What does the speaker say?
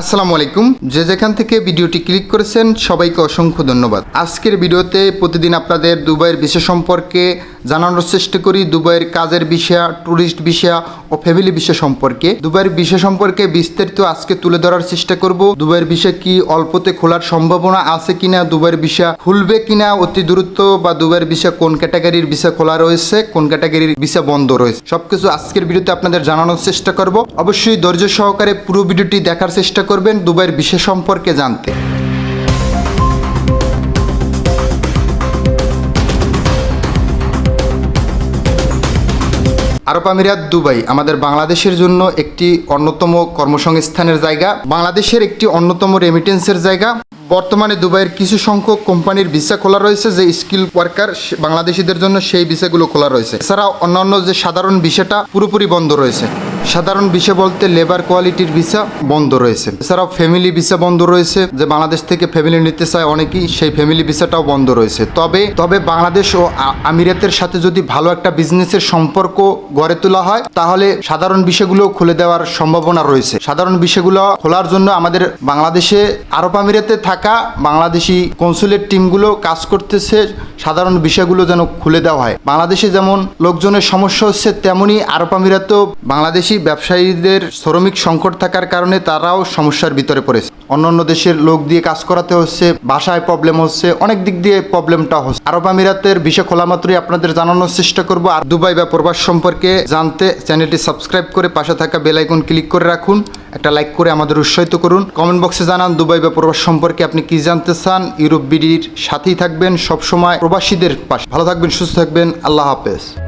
আসসালামু আলাইকুম। যে যেখান থেকে ভিডিওটি ক্লিক করেছেন, সবাইকে অসংখ্য ধন্যবাদ। আজকের ভিডিওতে প্রতিদিন আপনাদের দুবাইয়ের বিষয় সম্পর্কে জানানোর চেষ্টা করি, দুবাইয়ের কাজের বিষয় ট্যুরিস্ট বিষয় ও ফ্যামিলি বিষয় সম্পর্কে। দুবাইয়ের বিষয় সম্পর্কে বিস্তারিত আজকে তুলে ধরার চেষ্টা করব। দুবাইয়ের বিষয় কি অল্পতে খোলার সম্ভাবনা আছে কিনা, দুবাইয়ের বিষয় খুলবে কিনা, অতি দ্রুত, বা দুবাইয়ের বিষয় কোন ক্যাটাগরির বিষয় খোলা রয়েছে, কোন ক্যাটাগরির বিষয় বন্ধ রয়েছে। সবকিছু আজকের ভিডিওতে আপনাদের জানানোর চেষ্টা করব। অবশ্যই ধৈর্য সহকারে পুরো ভিডিওটি দেখার চেষ্টা করবেন, দুবাইয়ের বিষয় সম্পর্কে জানতে। আরব আমিরাত, দুবাই আমাদের বাংলাদেশের জন্য একটি অন্যতম কর্মসংস্থানের জায়গা, বাংলাদেশের একটি অন্যতম রেমিটেন্সের জায়গা। বর্তমানে দুবাইয়ের কিছু সংখ্যক কোম্পানির ভিসা খোলা রয়েছে, যে স্কিল ওয়ার্কার বাংলাদেশিদের জন্য সেই ভিসাগুলো খোলা রয়েছে। এছাড়া অন্যান্য যে সাধারণ ভিসাটা পুরোপুরি বন্ধ রয়েছে। সাধারণ ভিসা বলতে লেবার কোয়ালিটির ভিসা বন্ধ রয়েছে। এছাড়াও ফ্যামিলি ভিসা বন্ধ রয়েছে। যে বাংলাদেশ থেকে ফ্যামিলি নিতে চায় অনেকেই সেই ফ্যামিলি ভিসাটাও বন্ধ রয়েছে। তবে তবে বাংলাদেশ ও আমিরাতের সাথে যদি ভালো একটা বিজনেসের সম্পর্ক গড়ে তোলা হয়, তাহলে সাধারণ বিষয়গুলো খুলে দেওয়ার সম্ভাবনা রয়েছে। সাধারণ বিষয়গুলো খোলার জন্য আমাদের বাংলাদেশে আরব আমিরাতে থাকা বাংলাদেশি কনসুলেট টিমগুলো কাজ করতেছে। সাধারণ বিষয়গুলো যেন খুলে দেওয়া হয়। বাংলাদেশে যেমন লোকজনের সমস্যা হচ্ছে, তেমনি আরব আমিরাতেও বাংলাদেশি ব্যবসায়ীদের শ্রমিক সংকট থাকার কারণে তারাও সমস্যার ভিতরে পড়েছে। অন্য অন্য দেশের লোক দিয়ে কাজ করাতে হচ্ছে ভাষায় প্রবলেম হচ্ছে, অনেক দিক দিয়ে প্রবলেমটা হচ্ছে। আরব আমিরাতের বিষয় খোলা মাত্রই আপনাদের জানানোর চেষ্টা করব। আর দুবাই বা প্রবাস সম্পর্কে জানতে চ্যানেলটি সাবস্ক্রাইব করে পাশে থাকা বেল আইকন ক্লিক করে রাখুন। একটা লাইক করে আমাদের উৎসাহিত করুন। কমেন্ট বক্সে জানান দুবাই বা প্রবাস সম্পর্কে আপনি কি জানতে চান। ইউরোপ বিডির সাথেই থাকবেন সবসময় প্রবাসীদের পাশে। ভালো থাকবেন, সুস্থ থাকবেন। আল্লাহ হাফেজ।